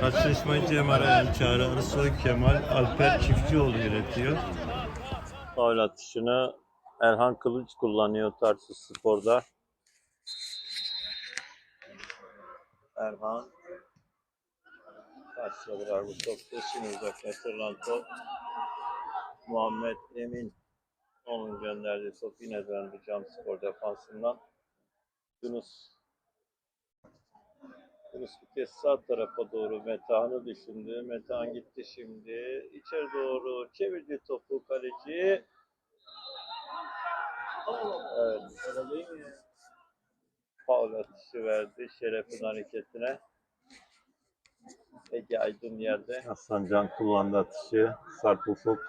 Karşılaşmayı Cem Arayan, Çağrı Arısoy, Kemal, Alper Çiftçioğlu yönetiyor. Faul atışını Erhan Kılıç kullanıyor Tarsus Spor'da. Erhan karşıladılar bu topta. Şimdi uzaklaştırılan top. Muhammed Emin onun gönderdiği top yine döndü Cam Spor defansından. Yunus Yunus bir kez sağ tarafa doğru Metehan'ı düşündü. Metehan gitti şimdi. İçeri doğru çevirdi topu kaleci. Evet. Atışı verdi Şeref'in hareketine. Ege Aydın yerde. Hasan Can kullandı atışı. Sarp Ufuk.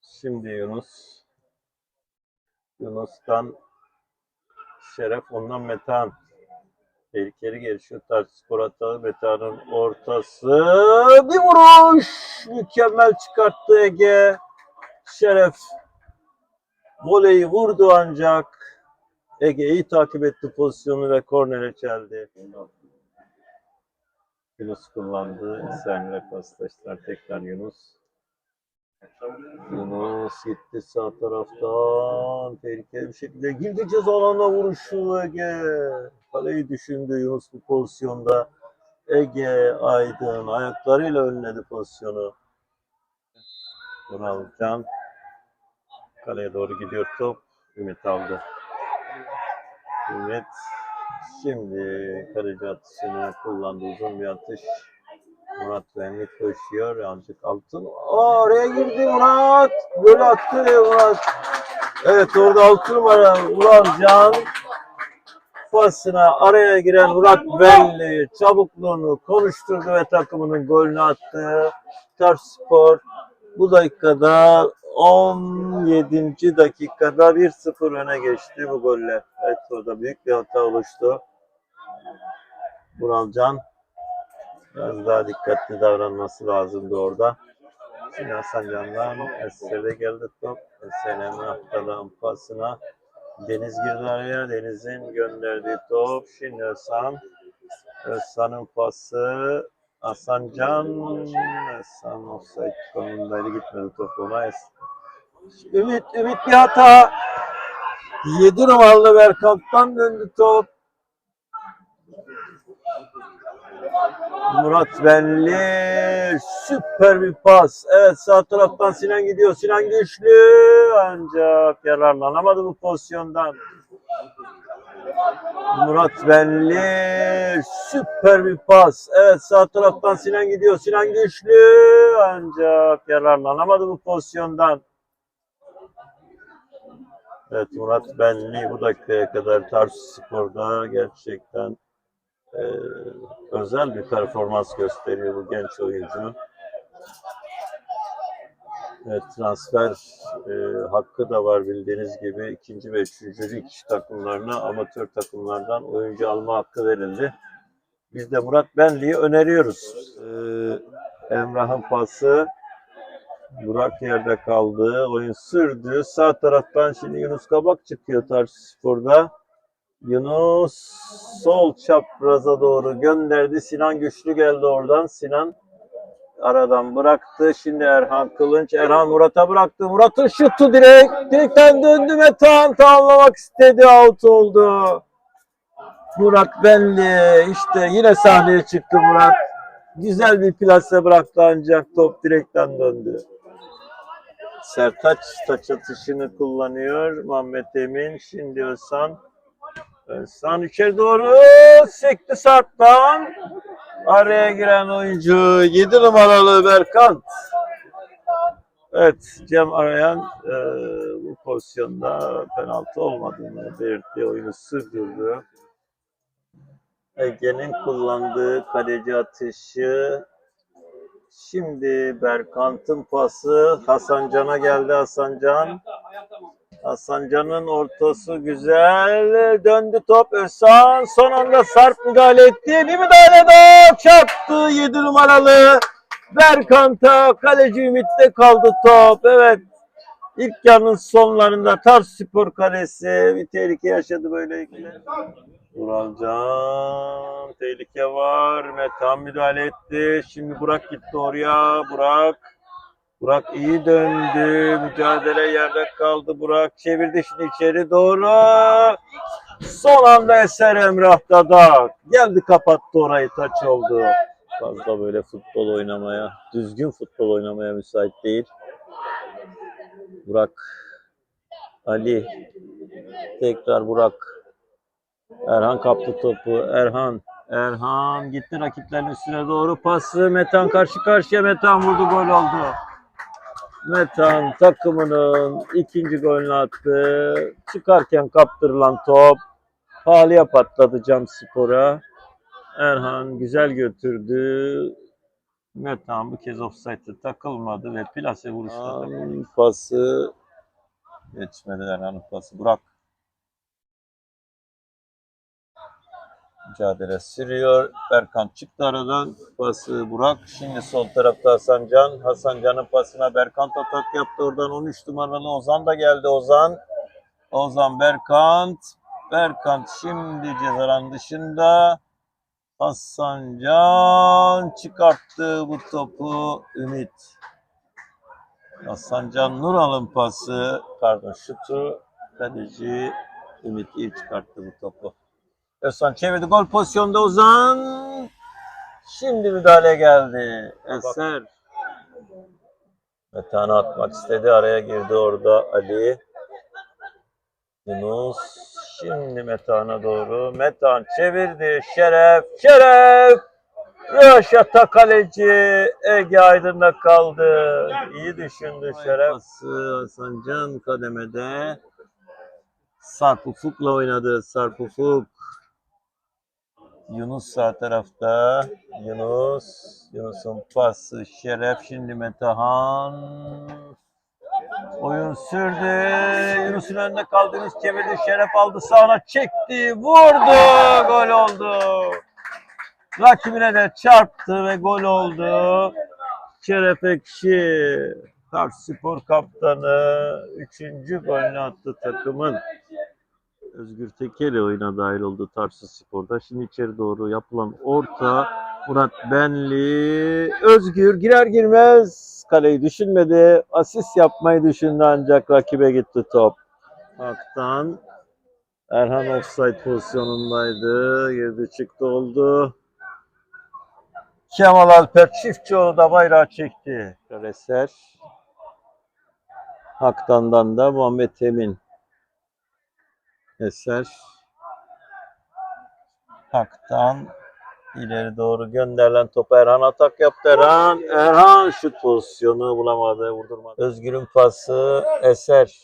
Şimdi Yunus. Yunus'tan Şeref ondan Metehan. Tehlikeli gelişiyor. Tartışspor hatalı. Metehan'ın ortası. Bir vuruş. Mükemmel çıkarttı Ege. Şeref. Voleyi vurdu ancak Ege iyi takip etti pozisyonu ve kornere çeldi. Yunus kullandı. Senle paslaştılar tekrar Yunus. Yunus gitti sağ taraftan. Tehlikeli bir şekilde girdi ceza vuruşu Ege. Kaleyi düşündü Yunus bu pozisyonda. Ege Aydın ayaklarıyla önledi pozisyonu. Vural Can. Kaleye doğru gidiyor top. Ümit aldı. Ümit şimdi kaleci atışını kullandı. Uzun bir atış. Murat Venli koşuyor. Ancak altın. Aa, oraya girdi Murat. Böyle attı Murat. Evet orada altı numara Murat Can. Pasına araya giren Murat Belli çabukluğunu konuşturdu ve takımının golünü attı. Tarspor bu dakikada 17. dakikada 1-0 öne geçti bu golle. Evet orada büyük bir hata oluştu. Vural biraz daha dikkatli davranması lazımdı orada. Şimdi Hasan Can'dan Eser'e geldi top. Eser Emrah'tan pasına. Deniz girdi araya. Deniz'in gönderdiği top. Şimdi Özhan. Özhan'ın pası. Hasan Can. Özhan offside konumundaydı. Gitmedi top ona. Ümit, Ümit bir hata. 7 numaralı Berkamp'tan döndü top. Murat Benli süper bir pas. Evet sağ taraftan Sinan gidiyor. Sinan güçlü ancak yararlanamadı bu pozisyondan. Murat Benli süper bir pas. Evet sağ taraftan Sinan gidiyor. Sinan güçlü ancak yararlanamadı bu pozisyondan. Evet Murat Benli bu dakikaya kadar Tarsus Spor'da gerçekten e, özel bir performans gösteriyor bu genç oyuncu. Evet, transfer e, hakkı da var bildiğiniz gibi. ikinci ve üçüncü lig takımlarına amatör takımlardan oyuncu alma hakkı verildi. Biz de Murat Benli'yi öneriyoruz. E, Emrah'ın pası Burak yerde kaldı. Oyun sürdü. Sağ taraftan şimdi Yunus Kabak çıkıyor Tarsus Spor'da. Yunus sol çapraza doğru gönderdi. Sinan güçlü geldi oradan. Sinan aradan bıraktı. Şimdi Erhan Kılınç. Erhan Murat'a bıraktı. Murat'ın şutu direkt. Direkten döndü Metehan tamamlamak istedi. Out oldu. Murat Benli. işte yine sahneye çıktı Murat. Güzel bir plase bıraktı ancak top direkten döndü. Sertaç taç atışını kullanıyor. Muhammed Emin. Şimdi Özhan. Özhan içeri doğru sekti Sarp'tan. Araya giren oyuncu 7 numaralı Berkant. Evet Cem Arayan e, bu pozisyonda penaltı olmadığını belirtti. Oyunu sürdürdü. Ege'nin kullandığı kaleci atışı Şimdi Berkant'ın pası Hasan Can'a geldi Hasan Can. Hasan Can'ın ortası güzel. Döndü top Özhan. Son anda Sarp müdahale etti. Bir müdahale daha çarptı 7 numaralı. Berkant'a kaleci Ümit'te kaldı top. Evet. İlk yarının sonlarında Tarsus Spor Kalesi bir tehlike yaşadı böylelikle. Uralcan tehlike var. Metan müdahale etti. Şimdi Burak gitti oraya. Burak Burak iyi döndü. Mücadele yerde kaldı. Burak çevirdi şimdi içeri doğru. Son anda Eser Emrah Dadak. Geldi kapattı orayı taç oldu. Fazla böyle futbol oynamaya, düzgün futbol oynamaya müsait değil. Burak Ali tekrar Burak Erhan kaptı topu. Erhan Erhan gitti rakiplerin üstüne doğru pası. Metan karşı karşıya Metan vurdu gol oldu. Metan takımının ikinci golünü attı. Çıkarken kaptırılan top pahalıya patladı Cam Spor'a. Erhan güzel götürdü. Metan bu kez offside'e takılmadı ve plase vuruşla takıldı. Pası geçmedi Erhan'ın pası. Burak mücadele sürüyor. Berkan çıktı aradan. Pası Burak. Şimdi sol tarafta Hasan Can. Hasan Can'ın pasına Berkan atak yaptı. Oradan 13 numaralı Ozan da geldi. Ozan. Ozan Berkant. Berkant şimdi cezalan dışında. Hasan Can çıkarttı bu topu. Ümit. Hasan Can Nural'ın pası. Pardon şutu. Kaleci Ümit iyi çıkarttı bu topu. Özcan çevirdi. Gol pozisyonda Ozan. Şimdi müdahale geldi. Eser. Metan'ı atmak istedi. Araya girdi orada Ali. Yunus. Şimdi Metan'a doğru. Metan çevirdi. Şeref. Şeref. Röşata kaleci Ege Aydın'da kaldı. İyi düşündü Şeref. Hasan Can kademede. Sarp Ufuk'la oynadı. Sarp Ufuk. Yunus sağ tarafta. Yunus. Yunus'un pası. Şeref şimdi Metehan. Oyun sürdü. Yunus'un önünde kaldı. Yunus çevirdi. Şeref aldı. Sağına çekti. Vurdu. Gol oldu. Rakibine de çarptı ve gol oldu. Şeref Ekşi. Kars Spor kaptanı. Üçüncü golünü attı takımın. Özgür Tekeli oyuna dahil oldu Tarsus Spor'da. Şimdi içeri doğru yapılan orta Murat Benli. Özgür girer girmez kaleyi düşünmedi. Asist yapmayı düşündü ancak rakibe gitti top. Aktan Erhan offside pozisyonundaydı. Girdi çıktı oldu. Kemal Alper Çiftçioğlu da bayrağı çekti. Eser. Haktan'dan da Muhammed Emin. Eser. Hak'tan ileri doğru gönderilen topu Erhan atak yaptı. Erhan, Erhan şut pozisyonu bulamadı, vurdurmadı. Özgür'ün pası Eser.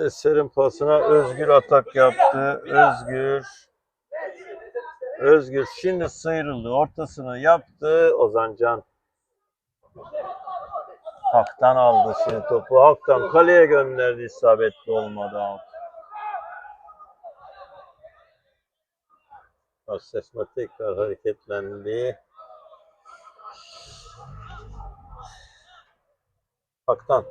Eser'in pasına Özgür atak yaptı. Özgür. Özgür şimdi sıyrıldı. Ortasını yaptı. Ozan Can. Hak'tan aldı şimdi topu. Hak'tan kaleye gönderdi. isabetli olmadı. Out. Paslaşma tekrar hareketlendi. Hak'tan.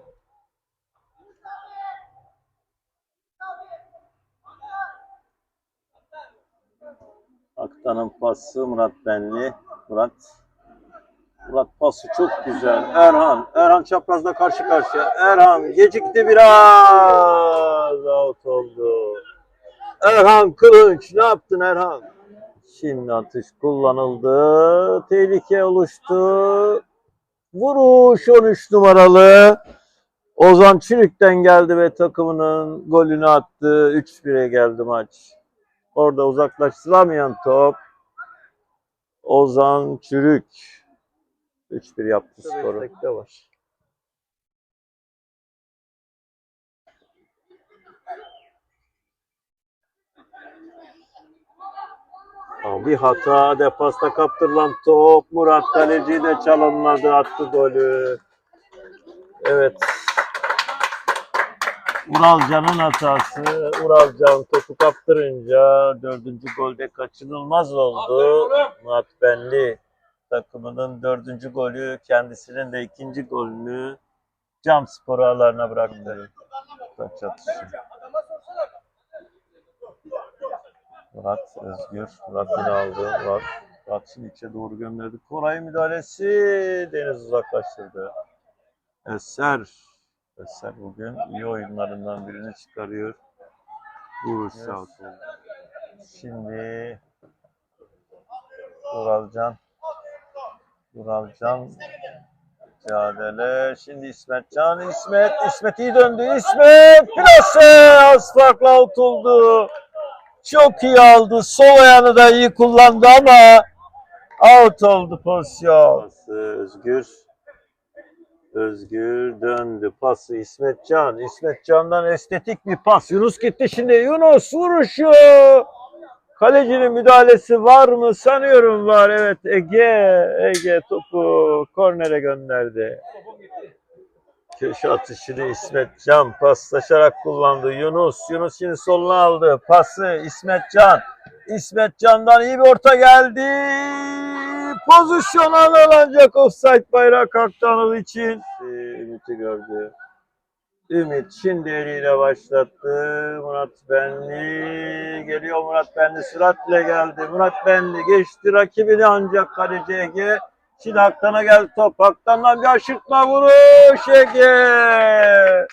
Aktan'ın pası Murat Benli. Murat. Murat pası çok güzel. Erhan. Erhan çaprazda karşı karşıya. Erhan gecikti biraz. Out oldu. Erhan Kılıç. Ne yaptın Erhan? Şimdi atış kullanıldı. Tehlike oluştu. Vuruş 13 numaralı. Ozan Çürük'ten geldi ve takımının golünü attı. 3-1'e geldi maç. Orada uzaklaştıramayan top. Ozan Çürük. 3-1 yaptı skoru. var. Ama Bir hata defasta kaptırılan top. Murat Kaleci de çalımladı attı golü. Evet. Uralcan'ın hatası. Uralcan topu kaptırınca dördüncü golde kaçınılmaz oldu. Murat Benli takımının dördüncü golü, kendisinin de ikinci golünü Cam Spor ağlarına bıraktı. Taç atışı. Murat Özgür. Murat yine aldı. Murat. Murat şimdi içe doğru gönderdi. Koray müdahalesi. Deniz uzaklaştırdı. Eser. Eser bugün iyi oyunlarından birini çıkarıyor. Vuruş olsun. Şimdi Uralcan. Uralcan mücadele. Şimdi İsmet Can. İsmet. İsmet iyi döndü. İsmet. Plase. Az farkla out oldu. Çok iyi aldı. Sol ayağını da iyi kullandı ama out oldu pozisyon. Özgür. Özgür döndü. Pası İsmet Can. İsmet Can'dan estetik bir pas. Yunus gitti şimdi. Yunus vuruşu. Kalecinin müdahalesi var mı? Sanıyorum var. Evet Ege. Ege topu kornere gönderdi. Köşe atışını İsmet Can paslaşarak kullandı. Yunus. Yunus şimdi soluna aldı. Pası İsmet Can. İsmet Can'dan iyi bir orta geldi. Pozisyon alın ancak offside bayrağı kalktı Anıl için. Ee, Ümit'i gördü. Ümit şimdi eliyle başlattı. Murat Benli geliyor. Murat Benli süratle geldi. Murat Benli geçti rakibini ancak kaleci Ege. Şimdi Haktan'a geldi top. Haktan'dan bir aşırtma vuruş Ege.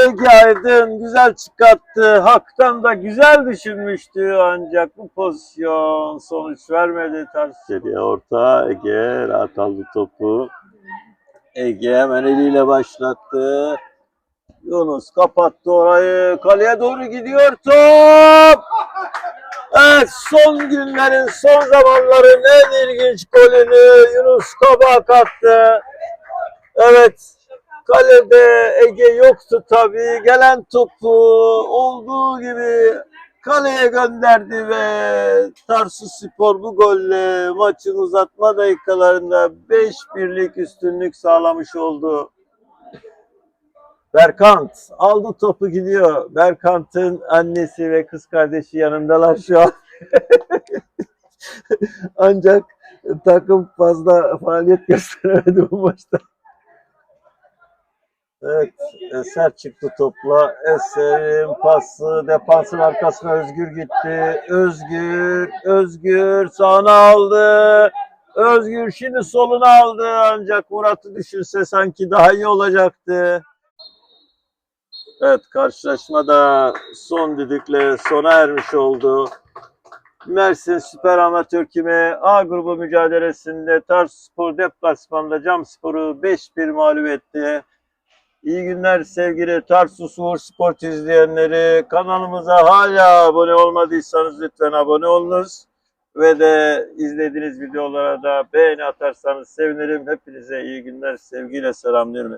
Ege Aydın güzel çıkarttı. Haktan da güzel düşünmüştü ancak bu pozisyon sonuç vermedi. Ters geriye orta Ege rahat aldı topu. Ege hemen eliyle başlattı. Yunus kapattı orayı. Kaleye doğru gidiyor top. Evet son günlerin son zamanların en ilginç golünü Yunus Kabak attı. Evet kalede Ege yoktu tabii. Gelen topu olduğu gibi kaleye gönderdi ve Tarsus Spor bu golle maçın uzatma dakikalarında 5-1'lik üstünlük sağlamış oldu. Berkant aldı topu gidiyor. Berkant'ın annesi ve kız kardeşi yanındalar şu an. Ancak takım fazla faaliyet gösteremedi bu maçta. Evet, Eser çıktı topla. Eser'in pası, defansın arkasına Özgür gitti. Özgür, Özgür sağına aldı. Özgür şimdi soluna aldı. Ancak Murat'ı düşürse sanki daha iyi olacaktı. Evet, karşılaşmada son düdükle sona ermiş oldu. Mersin Süper Amatör Küme A grubu mücadelesinde Tarsus Spor deplasmanda Cam Spor'u 5-1 mağlup etti. İyi günler sevgili Tarsus Uğur Sport izleyenleri. Kanalımıza hala abone olmadıysanız lütfen abone olunuz. Ve de izlediğiniz videolara da beğeni atarsanız sevinirim. Hepinize iyi günler, sevgiyle selamlıyorum.